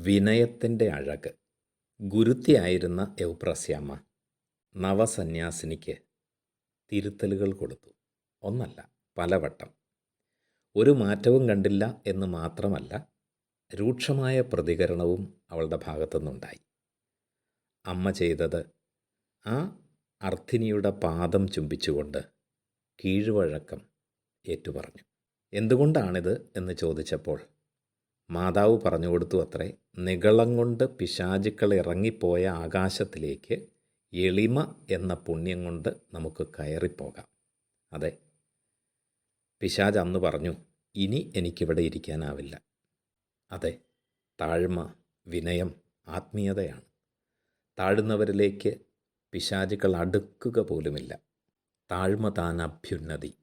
വിനയത്തിന്റെ അഴക്. ഗുരുത്തിയായിരുന്ന യൗപ്രസ്യാമ്മ നവസന്യാസിനിക്ക് തിരുത്തലുകൾ കൊടുത്തു. ഒന്നല്ല പലവട്ടം. ഒരു മാറ്റവും കണ്ടില്ല എന്ന് മാത്രമല്ല രൂക്ഷമായ പ്രതികരണവും അവളുടെ ഭാഗത്തുനിന്നുണ്ടായി. അമ്മ ചെയ്തത് ആ അർത്ഥിനിയുടെ പാദം ചുംബിച്ചുകൊണ്ട് കീഴ്വഴക്കം ഏറ്റുപറഞ്ഞു. എന്തുകൊണ്ടാണിത് എന്ന് ചോദിച്ചപ്പോൾ മാതാവ് പറഞ്ഞു കൊടുത്തു അത്രേ. നികളം കൊണ്ട് പിശാചുക്കൾ ഇറങ്ങിപ്പോയ ആകാശത്തിലേക്ക് എളിമ എന്ന പുണ്യം കൊണ്ട് നമുക്ക് കയറിപ്പോകാം. അതെ. പിശാജ് അന്ന് പറഞ്ഞു ഇനി എനിക്കിവിടെ ഇരിക്കാനാവില്ല. അതെ താഴ്മ വിനയം ആത്മീയതയാണ്. താഴ്ന്നവരിലേക്ക് പിശാചുക്കൾ അടുക്കുക പോലുമില്ല. താഴ്മ താൻ അഭ്യുന്നതി.